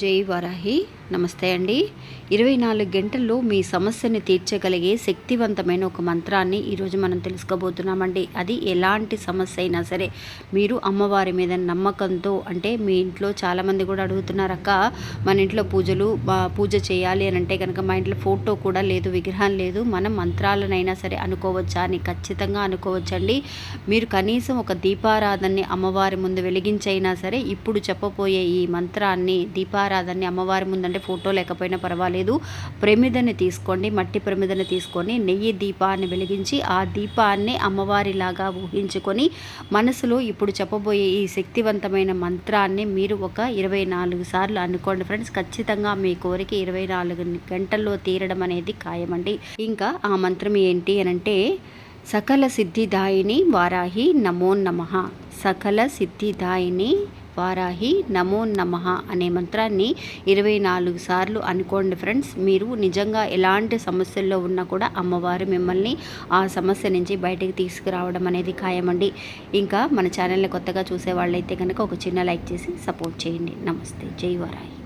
జై వరాహి. నమస్తే అండి. ఇరవై నాలుగు గంటల్లో మీ సమస్యని తీర్చగలిగే శక్తివంతమైన ఒక మంత్రాన్ని ఈరోజు మనం తెలుసుకోబోతున్నామండి. అది ఎలాంటి సమస్య అయినా సరే మీరు అమ్మవారి మీద నమ్మకంతో అంటే మీ ఇంట్లో చాలామంది కూడా అడుగుతున్నారు అక్క మన ఇంట్లో పూజలు పూజ చేయాలి అని అంటే కనుక మా ఇంట్లో ఫోటో కూడా లేదు విగ్రహం లేదు. మనం మంత్రాలనైనా సరే అనుకోవచ్చా అని ఖచ్చితంగా అనుకోవచ్చండి. మీరు కనీసం ఒక దీపారాధనని అమ్మవారి ముందు వెలిగించైనా సరే ఇప్పుడు చెప్పబోయే ఈ మంత్రాన్ని దీపారాధనని అమ్మవారి ముందంటే ఫోటో లేకపోయినా పర్వాలేదు. ప్రమిదని తీసుకోండి మట్టి ప్రమిదని తీసుకొని నెయ్యి దీపాన్ని వెలిగించి ఆ దీపాన్ని అమ్మవారిలాగా ఊహించుకొని మనసులో ఇప్పుడు చెప్పబోయే ఈ శక్తివంతమైన మంత్రాన్ని మీరు ఒక ఇరవై నాలుగు సార్లు అనుకోండి ఫ్రెండ్స్. ఖచ్చితంగా మీ కోరిక ఇరవై నాలుగు గంటల్లో తీరడం అనేది ఖాయమండి. ఇంకా ఆ మంత్రం ఏంటి అనంటే సకల సిద్ధిదాయిని వారాహి నమో నమ సకల సిద్ధిదాయిని వారాహి నమో నమ అనే మంత్రాన్ని ఇరవై నాలుగు సార్లు అనుకోండి ఫ్రెండ్స్. మీరు నిజంగా ఎలాంటి సమస్యల్లో ఉన్నా కూడా అమ్మవారు మిమ్మల్ని ఆ సమస్య నుంచి బయటకు తీసుకురావడం అనేది ఖాయమండి. ఇంకా మన ఛానల్ని కొత్తగా చూసే వాళ్ళైతే కనుక ఒక చిన్న లైక్ చేసి సపోర్ట్ చేయండి. నమస్తే. జై వారాహి.